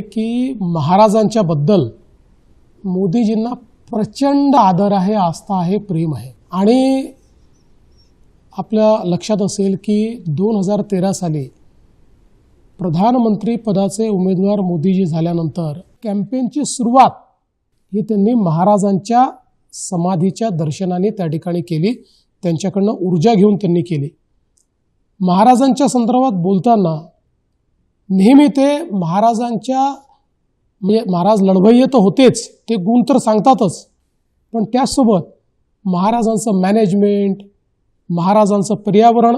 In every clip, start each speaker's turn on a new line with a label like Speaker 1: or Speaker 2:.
Speaker 1: की महाराजांच्या बद्दल मोदीजींना प्रचंड आदर आहे आस्था आहे प्रेम आहे. आणि आपल्या लक्षात असेल की दोन हजार तेरा साली प्रधानमंत्री पदाचे उमेदवार मोदीजी झाल्यानंतर कॅम्पेनची सुरुवात ही त्यांनी महाराजांच्या समाधीच्या दर्शनाने त्या ठिकाणी केली. त्यांच्याकडनं ऊर्जा घेऊन त्यांनी केली. महाराजांच्या संदर्भात बोलताना नेहमी ते महाराजांच्या म्हणजे महाराज लढवय्य तर होतेच ते गुण तर सांगतातच. पण त्याचसोबत महाराजांचं मॅनेजमेंट महाराजांचं पर्यावरण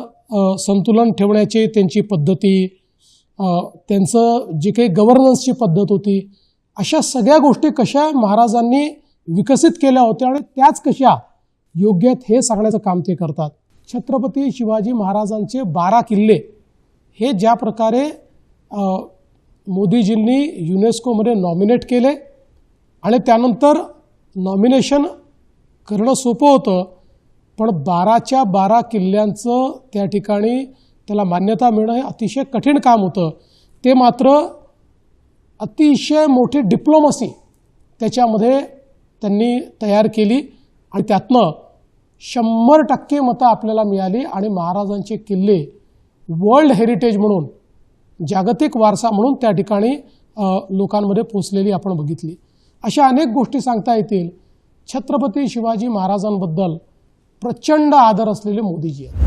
Speaker 1: संतुलन ठेवण्याची त्यांची पद्धती त्यांचं जे काही गव्हर्नन्सची पद्धत होती अशा सगळ्या गोष्टी कशा महाराजांनी विकसित केल्या होत्या आणि त्याच कशा योग्य आहेत हे सांगण्याचं काम ते करतात. छत्रपती शिवाजी महाराजांचे बारा किल्ले हे ज्या प्रकारे मोदीजींनी युनेस्कोमध्ये नॉमिनेट केले आणि त्यानंतर नॉमिनेशन करणं सोपं होतं पण बाराच्या बारा किल्ल्यांचं त्या ठिकाणी त्याला मान्यता मिळणं हे अतिशय कठीण काम होतं. ते मात्र अतिशय मोठी डिप्लोमसी त्याच्यामध्ये त्यांनी तयार केली आणि त्यातनं शंभर टक्के मतं आपल्याला मिळाली आणि महाराजांचे किल्ले वर्ल्ड हेरिटेज म्हणून जागतिक वारसा म्हणून त्या ठिकाणी लोकांमध्ये पोचलेली आपण बघितली. अशा अनेक गोष्टी सांगता येतील. छत्रपती शिवाजी महाराजांबद्दल प्रचंड आदर असलेले मोदीजी आहेत.